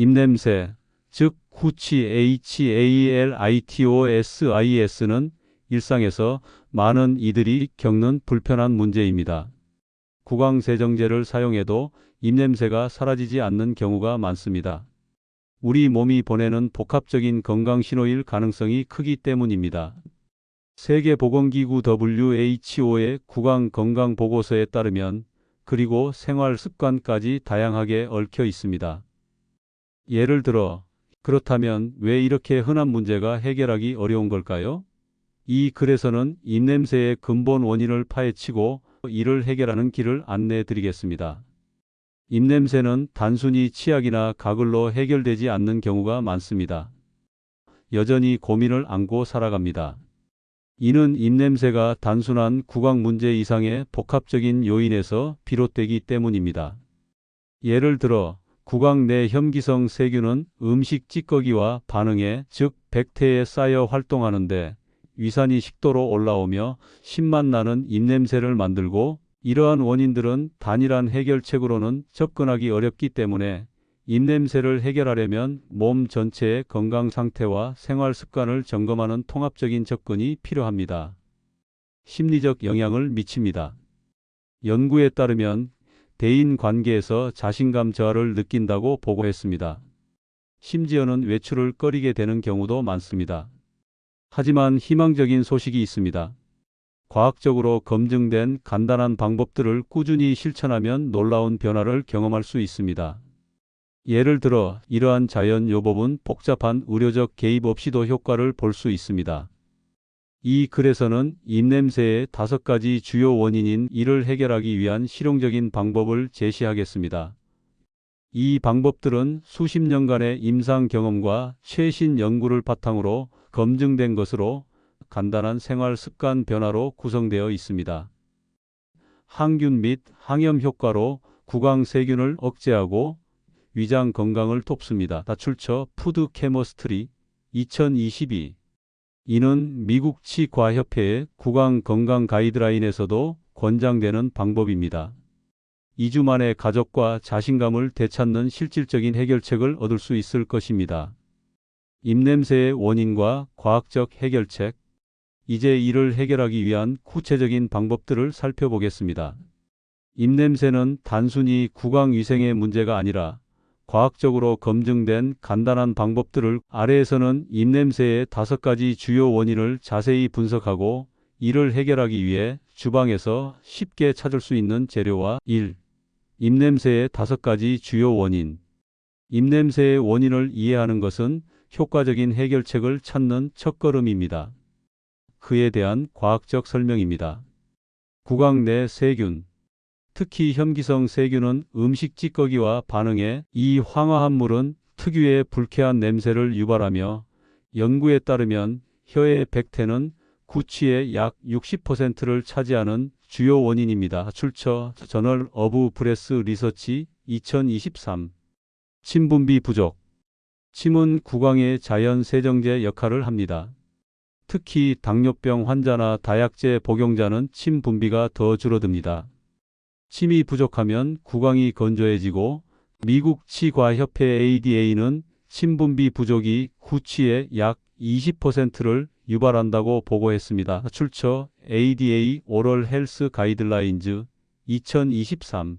입냄새, 즉 후치 HALITOSIS는 일상에서 많은 이들이 겪는 불편한 문제입니다. 구강세정제를 사용해도 입냄새가 사라지지 않는 경우가 많습니다. 우리 몸이 보내는 복합적인 건강 신호일 가능성이 크기 때문입니다. 세계보건기구 WHO의 구강 건강 보고서에 따르면 그리고 생활 습관까지 다양하게 얽혀 있습니다. 예를 들어 그렇다면 왜 이렇게 흔한 문제가 해결하기 어려운 걸까요? 이 글에서는 입냄새의 근본 원인을 파헤치고 이를 해결하는 길을 안내해 드리겠습니다. 입냄새는 단순히 치약이나 가글로 해결되지 않는 경우가 많습니다. 여전히 고민을 안고 살아갑니다. 이는 입냄새가 단순한 구강 문제 이상의 복합적인 요인에서 비롯되기 때문입니다. 예를 들어 구강 내 혐기성 세균은 음식 찌꺼기와 반응해 즉 백태에 쌓여 활동하는데 위산이 식도로 올라오며 신맛 나는 입냄새를 만들고 이러한 원인들은 단일한 해결책으로는 접근하기 어렵기 때문에 입냄새를 해결하려면 몸 전체의 건강 상태와 생활 습관을 점검하는 통합적인 접근이 필요합니다. 심리적 영향을 미칩니다. 연구에 따르면 대인 관계에서 자신감 저하를 느낀다고 보고했습니다. 심지어는 외출을 꺼리게 되는 경우도 많습니다. 하지만 희망적인 소식이 있습니다. 과학적으로 검증된 간단한 방법들을 꾸준히 실천하면 놀라운 변화를 경험할 수 있습니다. 예를 들어 이러한 자연 요법은 복잡한 의료적 개입 없이도 효과를 볼 수 있습니다. 이 글에서는 입냄새의 다섯 가지 주요 원인인 이를 해결하기 위한 실용적인 방법을 제시하겠습니다. 이 방법들은 수십 년간의 임상 경험과 최신 연구를 바탕으로 검증된 것으로 간단한 생활 습관 변화로 구성되어 있습니다. 항균 및 항염 효과로 구강 세균을 억제하고 위장 건강을 돕습니다. 다출처 푸드 케머스트리 2022 이는 미국 치과협회의 구강 건강 가이드라인에서도 권장되는 방법입니다. 2주 만에 가족과 자신감을 되찾는 실질적인 해결책을 얻을 수 있을 것입니다. 입냄새의 원인과 과학적 해결책. 이제 이를 해결하기 위한 구체적인 방법들을 살펴보겠습니다. 입냄새는 단순히 구강 위생의 문제가 아니라 과학적으로 검증된 간단한 방법들을 아래에서는 입냄새의 다섯 가지 주요 원인을 자세히 분석하고 이를 해결하기 위해 주방에서 쉽게 찾을 수 있는 재료와 1. 입냄새의 다섯 가지 주요 원인. 입냄새의 원인을 이해하는 것은 효과적인 해결책을 찾는 첫걸음입니다. 그에 대한 과학적 설명입니다. 구강 내 세균, 특히 혐기성 세균은 음식 찌꺼기와 반응해 이 황화합물은 특유의 불쾌한 냄새를 유발하며 연구에 따르면 혀의 백태는 구취의 약 60%를 차지하는 주요 원인입니다. 출처 저널 어브 브레스 리서치 2023 침분비 부족 침은 구강의 자연 세정제 역할을 합니다. 특히 당뇨병 환자나 다약제 복용자는 침 분비가 더 줄어듭니다. 침이 부족하면 구강이 건조해지고 미국 치과협회 ADA는 침 분비 부족이 구취의 약 20%를 유발한다고 보고했습니다. 출처 ADA 오럴 헬스 가이드라인즈 2023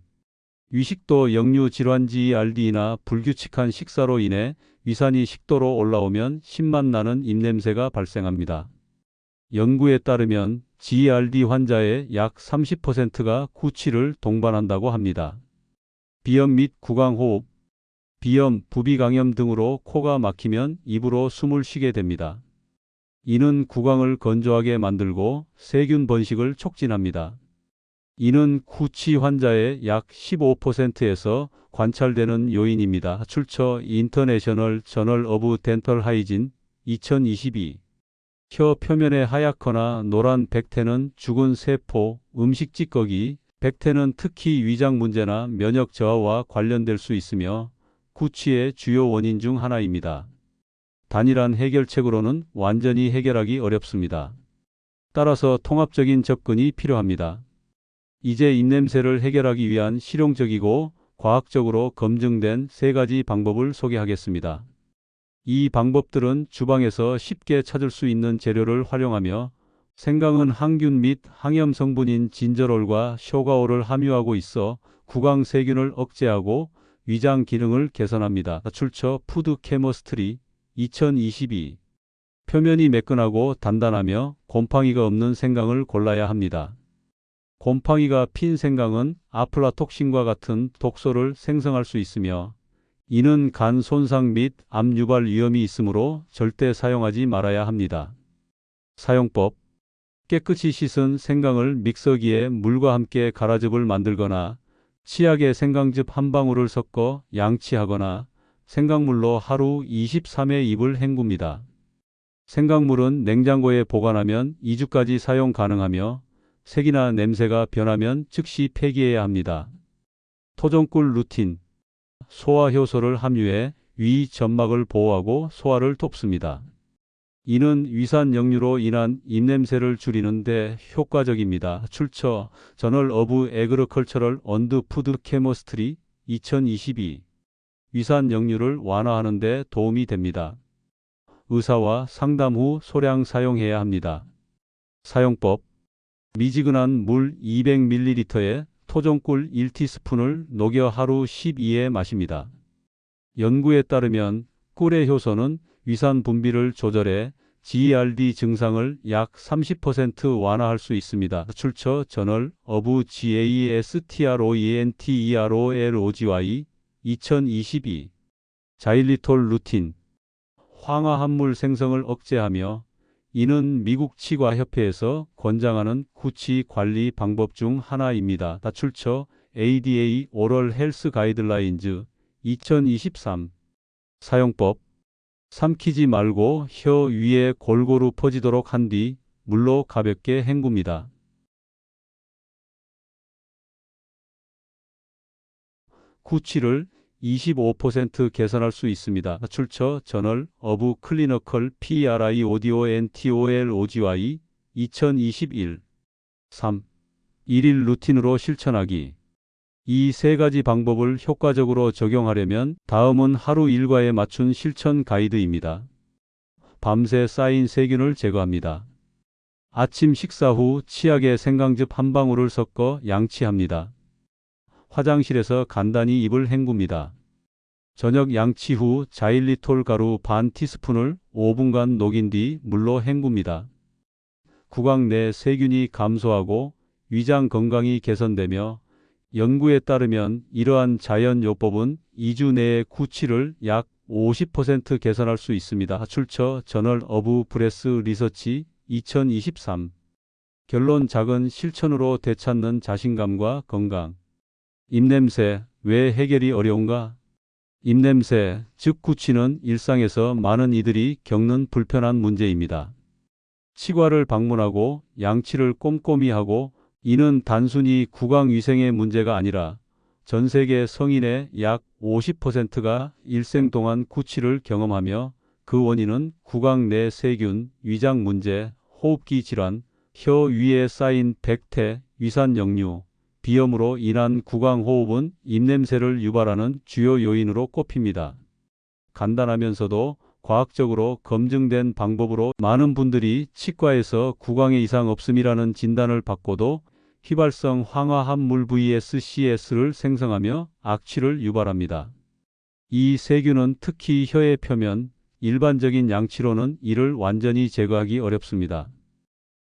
위식도 역류 질환지 RD나 불규칙한 식사로 인해 위산이 식도로 올라오면 신맛 나는 입냄새가 발생합니다. 연구에 따르면 GERD 환자의 약 30%가 구취를 동반한다고 합니다. 비염 및 구강호흡, 비염, 부비강염 등으로 코가 막히면 입으로 숨을 쉬게 됩니다. 이는 구강을 건조하게 만들고 세균 번식을 촉진합니다. 이는 구취 환자의 약 15%에서 관찰되는 요인입니다. 출처 인터내셔널 저널 오브 덴털 하이진 2022 혀 표면에 하얗거나 노란 백태는 죽은 세포, 음식 찌꺼기, 백태는 특히 위장 문제나 면역 저하와 관련될 수 있으며 구취의 주요 원인 중 하나입니다. 단일한 해결책으로는 완전히 해결하기 어렵습니다. 따라서 통합적인 접근이 필요합니다. 이제 입냄새를 해결하기 위한 실용적이고 과학적으로 검증된 세 가지 방법을 소개하겠습니다. 이 방법들은 주방에서 쉽게 찾을 수 있는 재료를 활용하며 생강은 항균 및 항염 성분인 진저롤과 쇼가올을 함유하고 있어 구강 세균을 억제하고 위장 기능을 개선합니다. 출처 푸드 케머스트리 2022 표면이 매끈하고 단단하며 곰팡이가 없는 생강을 골라야 합니다. 곰팡이가 핀 생강은 아플라톡신과 같은 독소를 생성할 수 있으며 이는 간 손상 및 암 유발 위험이 있으므로 절대 사용하지 말아야 합니다. 사용법 깨끗이 씻은 생강을 믹서기에 물과 함께 갈아즙을 만들거나 치약에 생강즙 한 방울을 섞어 양치하거나 생강물로 하루 23회 입을 헹굽니다. 생강물은 냉장고에 보관하면 2주까지 사용 가능하며 색이나 냄새가 변하면 즉시 폐기해야 합니다. 토종꿀 루틴 소화 효소를 함유해 위 점막을 보호하고 소화를 돕습니다. 이는 위산 역류로 인한 입냄새를 줄이는 데 효과적입니다. 출처 저널 어브 에그로컬처럴 언드 푸드 케모스트리 2022 위산 역류를 완화하는 데 도움이 됩니다. 의사와 상담 후 소량 사용해야 합니다. 사용법 미지근한 물 200ml에 토종꿀 1티스푼을 녹여 하루 12회 마십니다. 연구에 따르면 꿀의 효소는 위산 분비를 조절해 GERD 증상을 약 30% 완화할 수 있습니다. 출처 저널 어브 GASTROENTEROLOGY 2022 자일리톨 루틴 황화합물 생성을 억제하며 이는 미국 치과협회에서 권장하는 구치 관리 방법 중 하나입니다. 출처 ADA 오럴 헬스 가이드라인즈 2023 사용법 삼키지 말고 혀 위에 골고루 퍼지도록 한 뒤 물로 가볍게 헹굽니다. 구취를 25% 개선할 수 있습니다. 출처 저널 어브 클리너컬 PRI 오디오 NTOL OGY 2021 3. 1일 루틴으로 실천하기 이 세 가지 방법을 효과적으로 적용하려면 다음은 하루 일과에 맞춘 실천 가이드입니다. 밤새 쌓인 세균을 제거합니다. 아침 식사 후 치약에 생강즙 한 방울을 섞어 양치합니다. 화장실에서 간단히 입을 헹굽니다. 저녁 양치 후 자일리톨 가루 반 티스푼을 5분간 녹인 뒤 물로 헹굽니다. 구강 내 세균이 감소하고 위장 건강이 개선되며 연구에 따르면 이러한 자연요법은 2주 내에 구취를 약 50% 개선할 수 있습니다. 출처 저널 어브 브레스 리서치 2023 결론 작은 실천으로 되찾는 자신감과 건강 입냄새 왜 해결이 어려운가? 입냄새, 즉 구취는 일상에서 많은 이들이 겪는 불편한 문제입니다. 치과를 방문하고 양치를 꼼꼼히 하고 이는 단순히 구강 위생의 문제가 아니라 전 세계 성인의 약 50%가 일생 동안 구취를 경험하며 그 원인은 구강 내 세균, 위장 문제, 호흡기 질환, 혀 위에 쌓인 백태, 위산 역류, 비염으로 인한 구강호흡은 입냄새를 유발하는 주요 요인으로 꼽힙니다. 간단하면서도 과학적으로 검증된 방법으로 많은 분들이 치과에서 구강에 이상 없음이라는 진단을 받고도 휘발성 황화합물 VSCS를 생성하며 악취를 유발합니다. 이 세균은 특히 혀의 표면, 일반적인 양치로는 이를 완전히 제거하기 어렵습니다.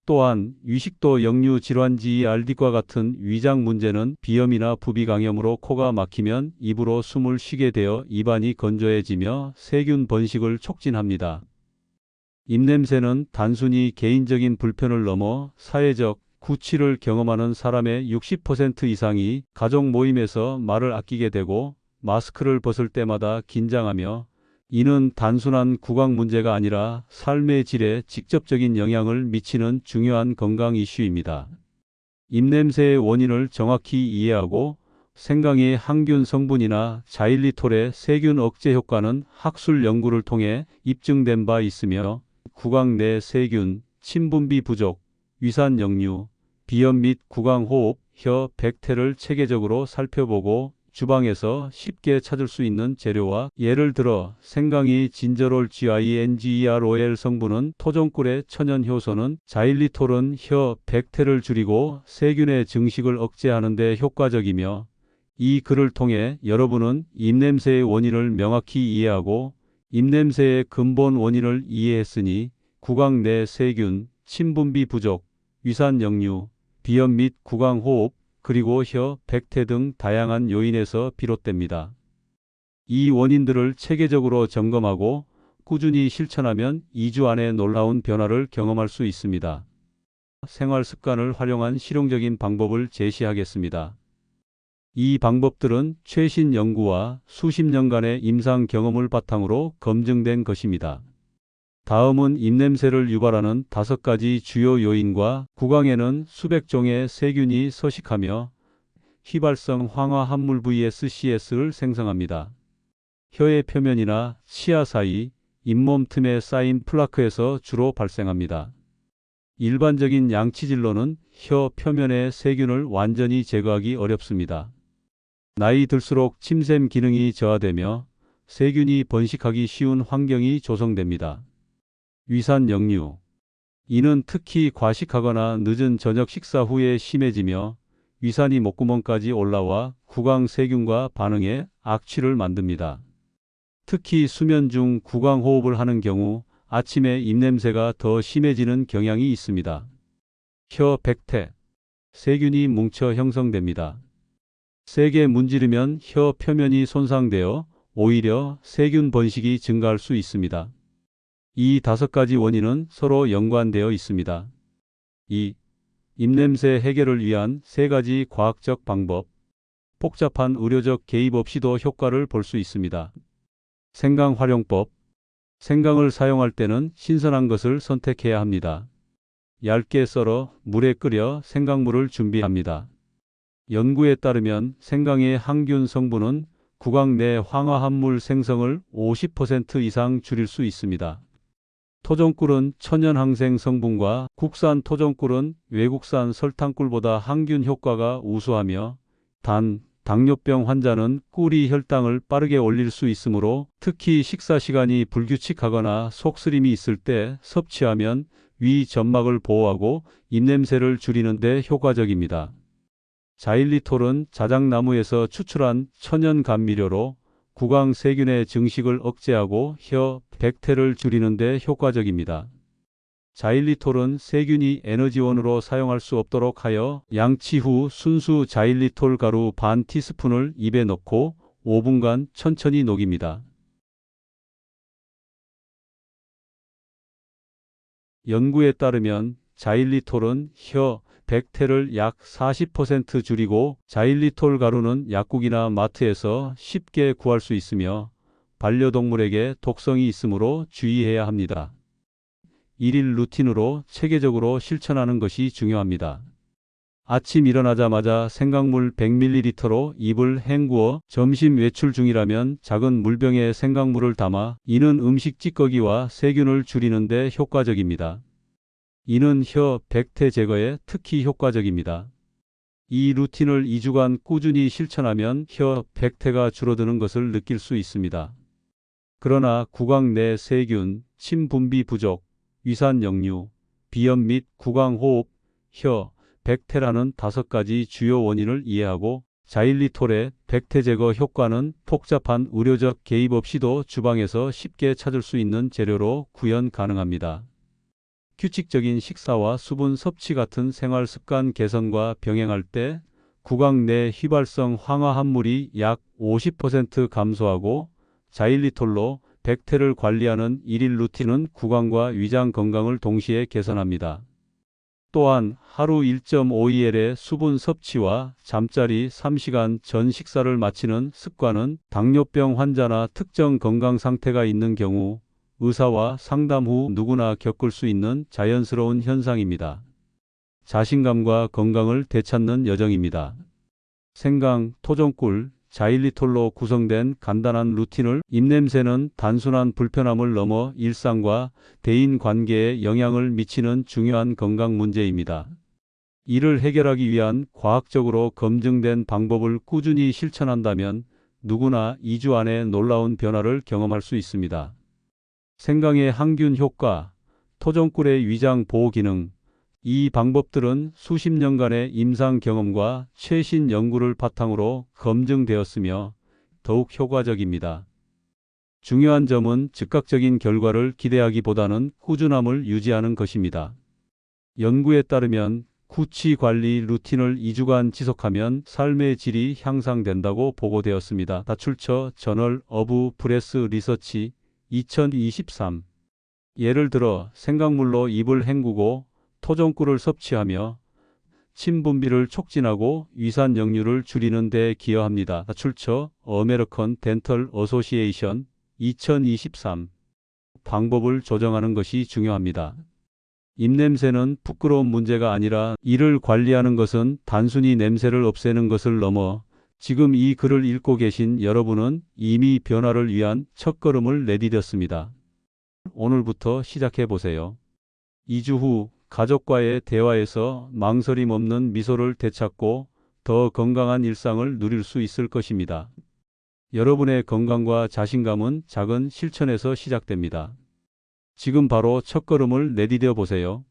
또한 위식도 역류 질환지 RD과 같은 위장 문제는 비염이나 부비강염으로 코가 막히면 입으로 숨을 쉬게 되어 입안이 건조해지며 세균 번식을 촉진합니다. 입냄새는 단순히 개인적인 불편을 넘어 사회적 구취를 경험하는 사람의 60% 이상이 가족 모임에서 말을 아끼게 되고 마스크를 벗을 때마다 긴장하며 이는 단순한 구강 문제가 아니라 삶의 질에 직접적인 영향을 미치는 중요한 건강 이슈입니다. 입냄새의 원인을 정확히 이해하고 생강의 항균 성분이나 자일리톨의 세균 억제 효과는 학술 연구를 통해 입증된 바 있으며 구강 내 세균, 침분비 부족, 위산 역류, 비염 및 구강 호흡, 혀 백태를 체계적으로 살펴보고 주방에서 쉽게 찾을 수 있는 재료와 예를 들어 생강이 진저롤 GINGEROL 성분은 토종꿀의 천연 효소는 자일리톨은 혀 백태를 줄이고 세균의 증식을 억제하는 데 효과적이며 이 글을 통해 여러분은 입냄새의 원인을 명확히 이해하고 입냄새의 근본 원인을 이해했으니 구강 내 세균, 침분비 부족, 위산 역류, 비염 및 구강 호흡, 그리고 혀, 백태 등 다양한 요인에서 비롯됩니다. 이 원인들을 체계적으로 점검하고 꾸준히 실천하면 2주 안에 놀라운 변화를 경험할 수 있습니다. 생활 습관을 활용한 실용적인 방법을 제시하겠습니다. 이 방법들은 최신 연구와 수십 년간의 임상 경험을 바탕으로 검증된 것입니다. 다음은 입냄새를 유발하는 다섯 가지 주요 요인과 구강에는 수백 종의 세균이 서식하며 휘발성 황화 합물 VSCS를 생성합니다. 혀의 표면이나 치아 사이, 잇몸 틈에 쌓인 플라크에서 주로 발생합니다. 일반적인 양치질로는 혀 표면의 세균을 완전히 제거하기 어렵습니다. 나이 들수록 침샘 기능이 저하되며 세균이 번식하기 쉬운 환경이 조성됩니다. 위산 역류. 이는 특히 과식하거나 늦은 저녁 식사 후에 심해지며 위산이 목구멍까지 올라와 구강 세균과 반응해 악취를 만듭니다. 특히 수면 중 구강 호흡을 하는 경우 아침에 입냄새가 더 심해지는 경향이 있습니다. 혀 백태. 세균이 뭉쳐 형성됩니다. 세게 문지르면 혀 표면이 손상되어 오히려 세균 번식이 증가할 수 있습니다. 이 다섯 가지 원인은 서로 연관되어 있습니다. 2. 입냄새 해결을 위한 세 가지 과학적 방법. 복잡한 의료적 개입 없이도 효과를 볼 수 있습니다. 생강 활용법. 생강을 사용할 때는 신선한 것을 선택해야 합니다. 얇게 썰어 물에 끓여 생강물을 준비합니다. 연구에 따르면 생강의 항균 성분은 구강 내 황화합물 생성을 50% 이상 줄일 수 있습니다. 토종꿀은 천연 항생 성분과 국산 토종꿀은 외국산 설탕꿀보다 항균 효과가 우수하며 단, 당뇨병 환자는 꿀이 혈당을 빠르게 올릴 수 있으므로 특히 식사 시간이 불규칙하거나 속쓰림이 있을 때 섭취하면 위 점막을 보호하고 입냄새를 줄이는 데 효과적입니다. 자일리톨은 자작나무에서 추출한 천연 감미료로 구강 세균의 증식을 억제하고 혀, 백태를 줄이는 데 효과적입니다. 자일리톨은 세균이 에너지원으로 사용할 수 없도록 하여 양치 후 순수 자일리톨 가루 반 티스푼을 입에 넣고 5분간 천천히 녹입니다. 연구에 따르면 자일리톨은 혀, 백태를 약 40% 줄이고 자일리톨 가루는 약국이나 마트에서 쉽게 구할 수 있으며 반려동물에게 독성이 있으므로 주의해야 합니다. 1일 루틴으로 체계적으로 실천하는 것이 중요합니다. 아침 일어나자마자 생강물 100ml로 입을 헹구어 점심 외출 중이라면 작은 물병에 생강물을 담아 이는 음식 찌꺼기와 세균을 줄이는 데 효과적입니다. 이는 혀 백태 제거에 특히 효과적입니다. 이 루틴을 2주간 꾸준히 실천하면 혀 백태가 줄어드는 것을 느낄 수 있습니다. 그러나 구강 내 세균, 침 분비 부족, 위산 역류, 비염 및 구강 호흡, 혀, 백태라는 다섯 가지 주요 원인을 이해하고 자일리톨의 백태 제거 효과는 복잡한 의료적 개입 없이도 주방에서 쉽게 찾을 수 있는 재료로 구현 가능합니다. 규칙적인 식사와 수분 섭취 같은 생활 습관 개선과 병행할 때 구강 내 휘발성 황화합물이 약 50% 감소하고 자일리톨로 백태를 관리하는 일일 루틴은 구강과 위장 건강을 동시에 개선합니다. 또한 하루 1.5EL의 수분 섭취와 잠자리 3시간 전 식사를 마치는 습관은 당뇨병 환자나 특정 건강 상태가 있는 경우 의사와 상담 후 누구나 겪을 수 있는 자연스러운 현상입니다. 자신감과 건강을 되찾는 여정입니다. 생강, 토종꿀, 자일리톨로 구성된 간단한 루틴을 입냄새는 단순한 불편함을 넘어 일상과 대인 관계에 영향을 미치는 중요한 건강 문제입니다. 이를 해결하기 위한 과학적으로 검증된 방법을 꾸준히 실천한다면 누구나 2주 안에 놀라운 변화를 경험할 수 있습니다. 생강의 항균 효과, 토종꿀의 위장 보호 기능, 이 방법들은 수십 년간의 임상 경험과 최신 연구를 바탕으로 검증되었으며 더욱 효과적입니다. 중요한 점은 즉각적인 결과를 기대하기보다는 꾸준함을 유지하는 것입니다. 연구에 따르면 구취 관리 루틴을 2주간 지속하면 삶의 질이 향상된다고 보고되었습니다. 다출처 저널 어브 프레스 리서치 2023 예를 들어 생강물로 입을 헹구고 토종꿀을 섭취하며 침 분비를 촉진하고 위산 역류를 줄이는 데 기여합니다. 다출처 어메리컨 덴털 어소시에이션 2023 방법을 조정하는 것이 중요합니다. 입냄새는 부끄러운 문제가 아니라 이를 관리하는 것은 단순히 냄새를 없애는 것을 넘어 지금 이 글을 읽고 계신 여러분은 이미 변화를 위한 첫걸음을 내디뎠습니다. 오늘부터 시작해 보세요. 2주 후 가족과의 대화에서 망설임 없는 미소를 되찾고 더 건강한 일상을 누릴 수 있을 것입니다. 여러분의 건강과 자신감은 작은 실천에서 시작됩니다. 지금 바로 첫걸음을 내디뎌 보세요.